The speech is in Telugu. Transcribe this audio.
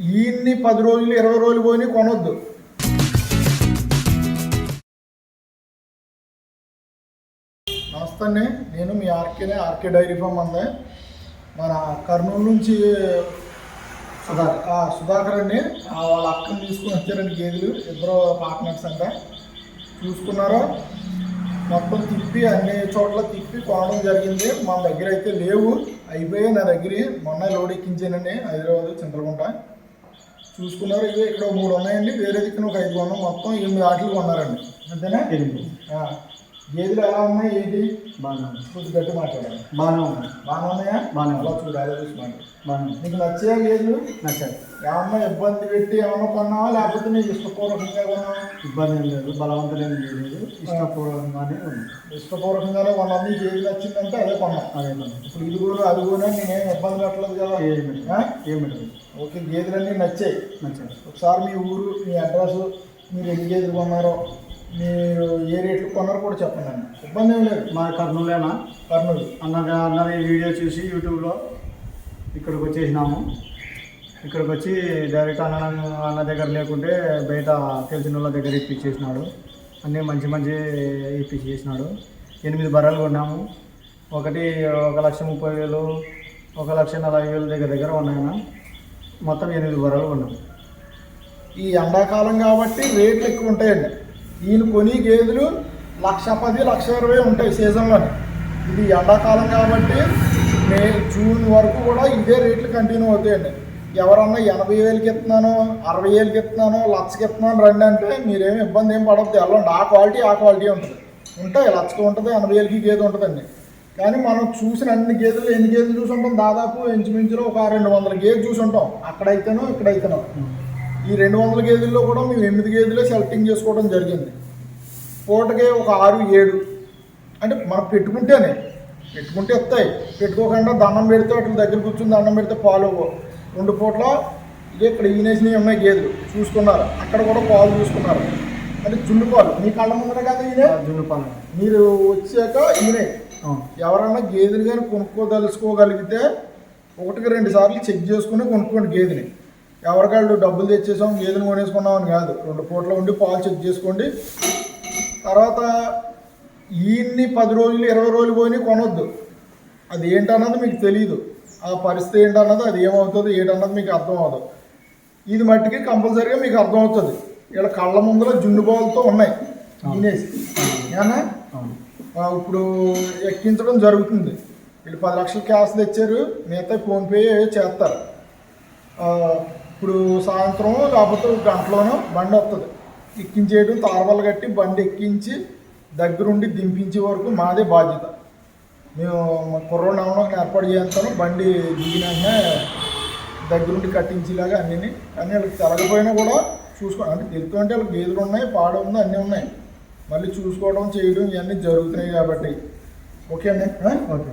ఈయన్ని పది రోజులు ఇరవై రోజులు పోయి కొనొద్దు. నమస్తే అండి. నేను మీ ఆర్కేనే ఆర్కే డైరీ ఫామ్ అందే మన కర్నూలు నుంచి సుధాకర్ ఆ, సుధాకర్ అండి. ఆ, వాళ్ళ అక్కని తీసుకుని వచ్చారండి గేదెలు. ఇద్దరు పార్ట్నర్స్ అంట. చూసుకున్నారా? మొత్తం తిప్పి అన్ని చోట్ల తిప్పి కొనడం జరిగింది. మన దగ్గర అయితే లేవు. అయిపోయాయి నా దగ్గర. మొన్న లోడ్ ఎక్కించానండి హైదరాబాద్ చింతలకుంట. చూసుకున్నారు. ఇవి ఇక్కడ మూడు ఉన్నాయండి. వేరే దిక్కున ఒక ఐదు కొన్నాం. మొత్తం ఎనిమిది ఆటలు కొన్నారండి. అంతేనా? గేదెలు ఎలా ఉన్నాయి ఏంటి? ఉంది కొంచెం గట్టి మాట్లాడాలి. ఉంది బాగా ఉన్నాయా? బాగానే అలా ఉంది చూడు అలా చూసి మాట్లాడు బాగానే ఉంది నీకు నచ్చే గేదెలు నచ్చాయి. ఏమన్నా ఇబ్బంది పెట్టి ఏమన్నా కొన్నావా? లేకపోతే నీకు ఇష్టపూర్వకంగా కొన్నావా? ఇబ్బంది ఏం లేదు. బలవంతులు ఏం లేదు. ఇష్టపూర్వకంగానే ఉంది. ఇష్టపూర్వకంగానే కొన్నా. నీకు ఏది నచ్చిందంటే అదే కొన్నాం. అదే. ఇప్పుడు ఇది కూడా అది కూడా నేనేం ఇబ్బంది పెట్టలేదు కదా. ఏమి? ఏమి ఓకే గేదెలన్నీ నచ్చాయి. నచ్చాయి. ఒకసారి మీ ఊరు మీ అడ్రస్ మీరు ఎన్ని గేదెలు కొన్నారో మీరు ఏ రేట్లు కొన్నారు కూడా చెప్పండి అండి. ఇబ్బంది ఏం లేదు. మా కర్నూలేనా? కర్నూలు. అన్నది అన్నది వీడియో చూసి యూట్యూబ్లో ఇక్కడికి వచ్చేసినాము. ఇక్కడికి వచ్చి డైరెక్ట్ అన్న అన్న దగ్గర లేకుంటే బయట తెలిసిన వాళ్ళ దగ్గర ఇప్పించేసినాడు. అన్నీ మంచి మంచి ఇప్పించేసినాడు. ఎనిమిది బర్రెలు కొన్నాము. ఒకటి ఒక లక్ష ముప్పై వేలు ఒక లక్ష నలభై వేలు దగ్గర దగ్గర ఉన్నాయన్న. మొత్తం ఎనిమిది బర్రెలు కొన్నాము. ఈ ఎండాకాలం కాబట్టి రేట్లు ఎక్కువ ఉంటాయండి. ఈయన కొని గేదెలు లక్ష పది లక్ష ఇరవై ఉంటాయి సీజన్లో ఇది ఎండాకాలం కాబట్టి మే జూన్ వరకు కూడా ఇదే రేట్లు కంటిన్యూ అవుతాయండి. ఎవరన్నా ఎనభై వేలకి ఇస్తున్నాను అరవై వేలకి ఇస్తున్నాను లక్షకి ఇస్తున్నాను రండి అంటే మీరేమి ఇబ్బంది ఏం పడద్దు. వెళ్ళండి ఆ క్వాలిటీ ఆ క్వాలిటీ ఉంటుంది. ఉంటాయి లక్షకి ఉంటుంది ఎనభై వేలకి గేదె ఉంటుందండి. కానీ మనం చూసిన అన్ని గేదెలు ఎన్ని గేదెలు చూసి ఉంటాం? దాదాపు ఇంచుమించులో ఒక రెండు వందల గేదెలు చూసి ఉంటాం. అక్కడైతేనో ఇక్కడైతేనో. ఈ రెండు వందల గేదెల్లో కూడా మేము ఎనిమిది గేదెలే సెలెక్టింగ్ చేసుకోవడం జరిగింది. పూటకి ఒక ఆరు ఏడు. అంటే మనం పెట్టుకుంటేనే పెట్టుకుంటే వస్తాయి. పెట్టుకోకుండా దండం పెడితే వాటి దగ్గర కూర్చుని దండం పెడితే పాలు. రెండు పూట్ల ఇదే ఇక్కడ ఈనేసినవి ఉన్నాయి గేదెలు చూసుకున్నారు? అక్కడ కూడా పాలు చూసుకున్నారు? అంటే జున్ను పాలు. మీ కళ్ళ ముందర కదా ఈయన? జున్నుపాలెం మీరు వచ్చాక ఈయనే. అవును. ఎవరన్నా గేదెలు కానీ కొనుక్కోదలుచుకోగలిగితే ఒకటికి రెండు సార్లు చెక్ చేసుకుని కొనుక్కోండి గేదెని. ఎవరికాళ్ళు డబ్బులు తెచ్చేసాం గేదెని కొనేసుకున్నాం అని కాదు. రెండు పూట్ల ఉండి పాలు చెక్ చేసుకోండి. తర్వాత ఈయన్ని పది రోజులు ఇరవై రోజులు పోయి కొనొద్దు. అది ఏంటన్నది మీకు తెలియదు ఆ పరిస్థితి ఏంటన్నది అది ఏమవుతుంది ఏంటన్నది మీకు అర్థం అవ్వదు ఇది మట్టికి కంపల్సరీగా మీకు అర్థం అవుతుంది కళ్ళ ముందర జున్ను బాల్తో ఉన్నాయి. ఏమన్నా? ఆ, ఇప్పుడు ఎక్కించడం జరుగుతుంది. వీళ్ళు పది లక్షల క్యాష్ తెచ్చారు మిగతా ఫోన్పే చేస్తారు. ఇప్పుడు సాయంత్రం లేకపోతే గంటలోనూ గంటలోనో బండి వస్తుంది ఎక్కించేయడం తారవలు కట్టి బండి ఎక్కించి దగ్గరుండి దింపించే వరకు మాదే బాధ్యత. మేము మా కుర్రోడు అవడానికి ఏర్పాటు చేస్తాను బండి దిగినాక దగ్గరుండి కట్టించేలాగా అన్నీ కానీ వాళ్ళకి తెలగపోయినా కూడా చూసుకోండి అంటే తెలుస్తుంటే వాళ్ళకి గేదెలు ఉన్నాయి పాడ ఉంది అన్నీ ఉన్నాయి. మళ్ళీ చూసుకోవడం చేయడం ఇవన్నీ జరుగుతున్నాయి కాబట్టి. ఓకే అండి? ఓకే.